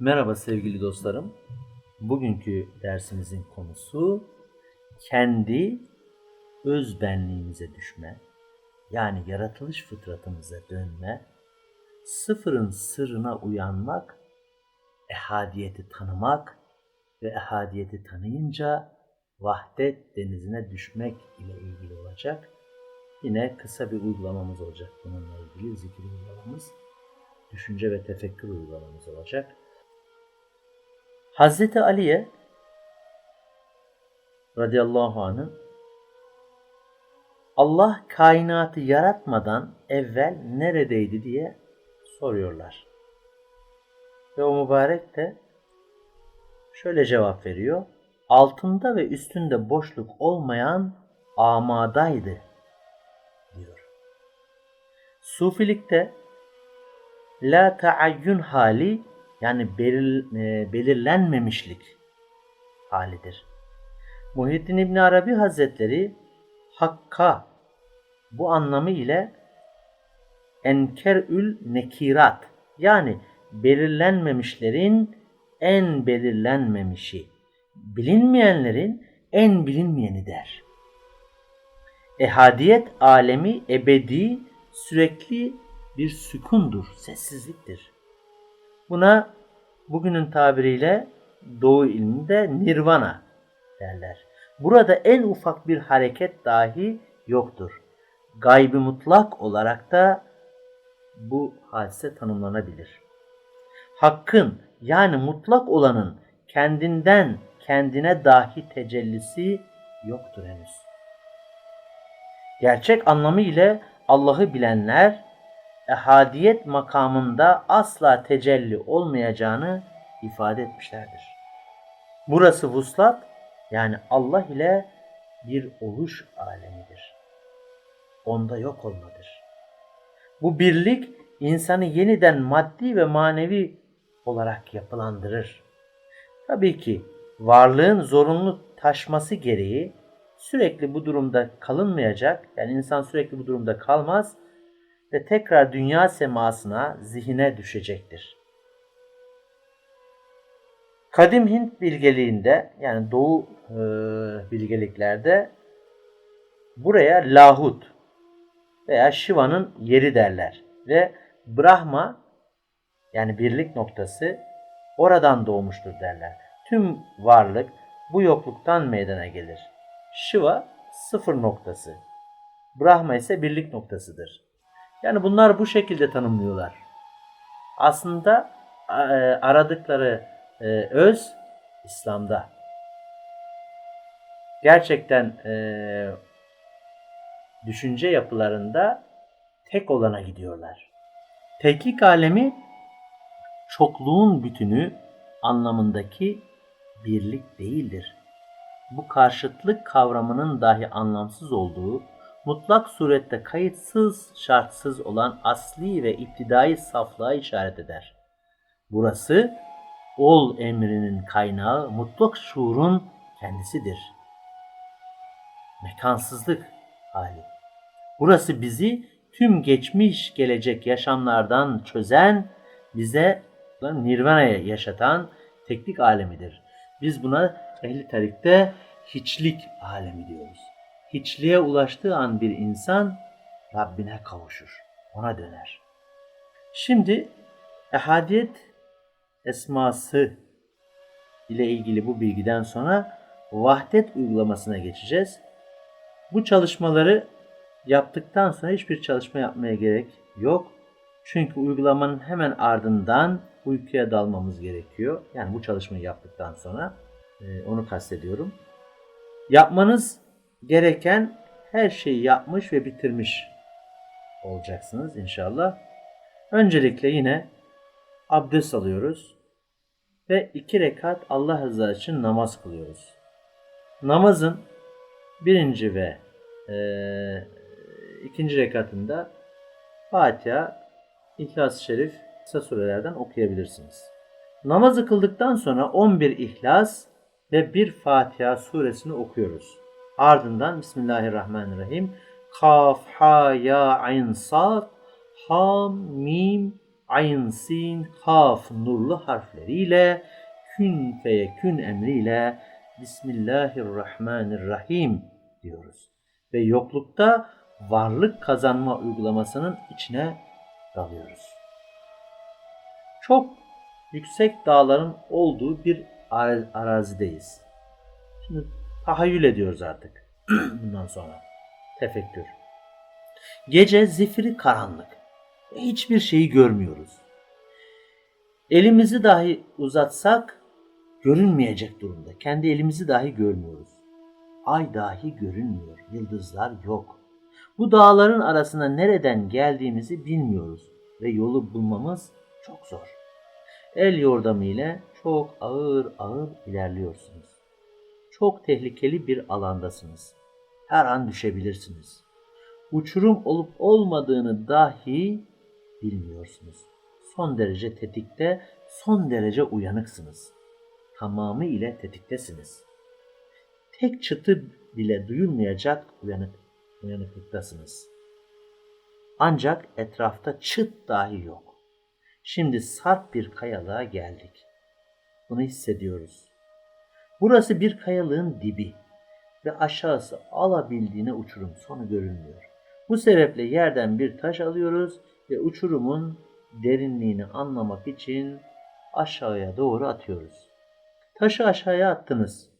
Merhaba sevgili dostlarım. Bugünkü dersimizin konusu kendi öz benliğimize düşme, yani yaratılış fıtratımıza dönme, sıfırın sırrına uyanmak, ehadiyeti tanımak ve ehadiyeti tanıyınca vahdet denizine düşmek ile ilgili olacak. Yine kısa bir uygulamamız olacak bununla ilgili zikir uygulamamız, düşünce ve tefekkür uygulamamız olacak. Hazreti Ali'ye radıyallahu anh'ın Allah kainatı yaratmadan evvel neredeydi diye soruyorlar. Ve o mübarek de şöyle cevap veriyor. Altında ve üstünde boşluk olmayan amadaydı diyor. Sufilikte la taayyun hali yani belir, e, belirlenmemişlik halidir. Muhyiddin İbn Arabi Hazretleri hakka bu anlamı ile enkerül nekirat yani belirlenmemişlerin en belirlenmemişi, bilinmeyenlerin en bilinmeyeni der. Ehadiyet alemi ebedi, sürekli bir sükundur, sessizliktir. Buna bugünün tabiriyle Doğu ilminde nirvana derler. Burada en ufak bir hareket dahi yoktur. Gaybi mutlak olarak da bu hadise tanımlanabilir. Hakkın yani mutlak olanın kendinden kendine dahi tecellisi yoktur henüz. Gerçek anlamı ile Allah'ı bilenler ehadiyet makamında asla tecelli olmayacağını ifade etmişlerdir. Burası vuslat yani Allah ile bir oluş alemidir. Onda yok olmadır. Bu birlik insanı yeniden maddi ve manevi olarak yapılandırır. Tabii ki varlığın zorunlu taşması gereği sürekli bu durumda kalınmayacak. Yani insan sürekli bu durumda kalmaz ve tekrar dünya semasına, zihine düşecektir. Kadim Hint bilgeliğinde yani Doğu e, bilgeliklerde buraya Lahut veya Shiva'nın yeri derler ve Brahma yani birlik noktası oradan doğmuştur derler. Tüm varlık bu yokluktan meydana gelir. Shiva sıfır noktası. Brahma ise birlik noktasıdır. Yani bunlar bu şekilde tanımlıyorlar. Aslında e, aradıkları e, öz İslam'da. Gerçekten e, düşünce yapılarında tek olana gidiyorlar. Teklik alemi çokluğun bütünü anlamındaki birlik değildir. Bu karşıtlık kavramının dahi anlamsız olduğu mutlak surette kayıtsız şartsız olan asli ve iptidai saflığa işaret eder. Burası ol emrinin kaynağı mutlak şuurun kendisidir. Mekansızlık hali. Burası bizi tüm geçmiş gelecek yaşamlardan çözen, bize nirvana'ya yaşatan teknik alemidir. Biz buna ehli tarikte hiçlik alemi diyoruz hiçliğe ulaştığı an bir insan Rabbine kavuşur. Ona döner. Şimdi ehadiyet esması ile ilgili bu bilgiden sonra vahdet uygulamasına geçeceğiz. Bu çalışmaları yaptıktan sonra hiçbir çalışma yapmaya gerek yok. Çünkü uygulamanın hemen ardından uykuya dalmamız gerekiyor. Yani bu çalışmayı yaptıktan sonra e, onu kastediyorum. Yapmanız gereken her şeyi yapmış ve bitirmiş olacaksınız inşallah. Öncelikle yine abdest alıyoruz ve iki rekat Allah rızası için namaz kılıyoruz. Namazın birinci ve e, ikinci rekatında Fatiha, İhlas-ı Şerif kısa surelerden okuyabilirsiniz. Namazı kıldıktan sonra 11 İhlas ve bir Fatiha suresini okuyoruz. Ardından Bismillahirrahmanirrahim. Kaf, ha, ya, ayn, sad, ha, mim, ayn, sin, kaf nurlu harfleriyle kün feyekün emriyle Bismillahirrahmanirrahim diyoruz. Ve yoklukta varlık kazanma uygulamasının içine dalıyoruz. Çok yüksek dağların olduğu bir ara- arazideyiz. Şimdi tahayyül ediyoruz artık. Bundan sonra. Tefekkür. Gece zifiri karanlık. Hiçbir şeyi görmüyoruz. Elimizi dahi uzatsak görünmeyecek durumda. Kendi elimizi dahi görmüyoruz. Ay dahi görünmüyor. Yıldızlar yok. Bu dağların arasına nereden geldiğimizi bilmiyoruz ve yolu bulmamız çok zor. El yordamı ile çok ağır ağır ilerliyorsunuz. Çok tehlikeli bir alandasınız. Her an düşebilirsiniz. Uçurum olup olmadığını dahi bilmiyorsunuz. Son derece tetikte, son derece uyanıksınız. Tamamı ile tetiktesiniz. Tek çıtı bile duyulmayacak uyanık, uyanıklıktasınız. Ancak etrafta çıt dahi yok. Şimdi sarp bir kayalığa geldik. Bunu hissediyoruz. Burası bir kayalığın dibi ve aşağısı alabildiğine uçurum sonu görünmüyor. Bu sebeple yerden bir taş alıyoruz ve uçurumun derinliğini anlamak için aşağıya doğru atıyoruz. Taşı aşağıya attınız.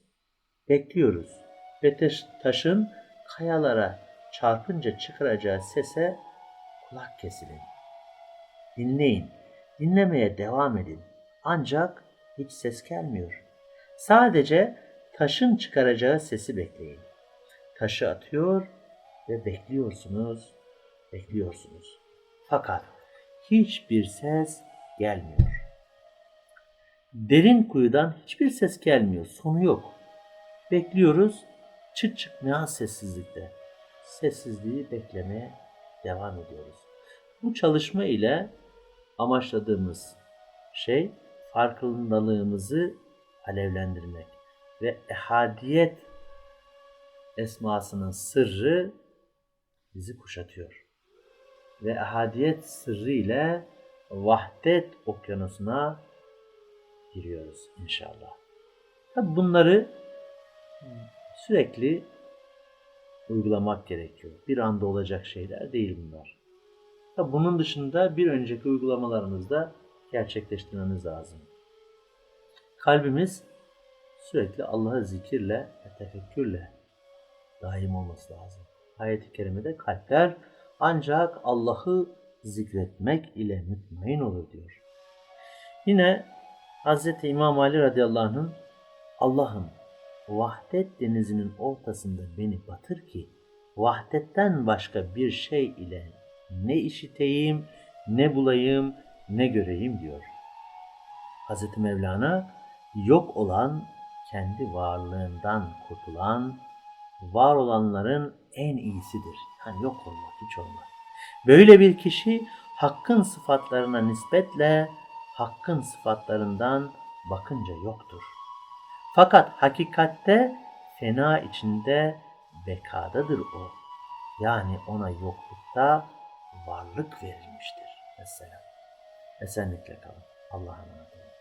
Bekliyoruz ve taş- taşın kayalara çarpınca çıkaracağı sese kulak kesilin. Dinleyin, dinlemeye devam edin. Ancak hiç ses gelmiyor. Sadece taşın çıkaracağı sesi bekleyin. Taşı atıyor ve bekliyorsunuz, bekliyorsunuz. Fakat hiçbir ses gelmiyor. Derin kuyudan hiçbir ses gelmiyor, sonu yok. Bekliyoruz, çıt çıkmayan sessizlikte. Sessizliği beklemeye devam ediyoruz. Bu çalışma ile amaçladığımız şey farkındalığımızı alevlendirmek ve ehadiyet esmasının sırrı bizi kuşatıyor. Ve ehadiyet sırrı ile vahdet okyanusuna giriyoruz inşallah. Tabi bunları sürekli uygulamak gerekiyor. Bir anda olacak şeyler değil bunlar. Tabi bunun dışında bir önceki uygulamalarımızda gerçekleştirmemiz lazım. Kalbimiz sürekli Allah'ı zikirle ve tefekkürle daim olması lazım. Ayet-i kerimede kalpler ancak Allah'ı zikretmek ile mutmain olur diyor. Yine Hz. İmam Ali radıyallahu anh'ın Allah'ım vahdet denizinin ortasında beni batır ki vahdetten başka bir şey ile ne işiteyim, ne bulayım, ne göreyim diyor. Hz. Mevlana yok olan, kendi varlığından kurtulan, var olanların en iyisidir. Yani yok olmak, hiç olmak. Böyle bir kişi hakkın sıfatlarına nispetle hakkın sıfatlarından bakınca yoktur. Fakat hakikatte fena içinde bekadadır o. Yani ona yoklukta varlık verilmiştir. Mesela. Esenlikle kalın. Allah'a emanet olun.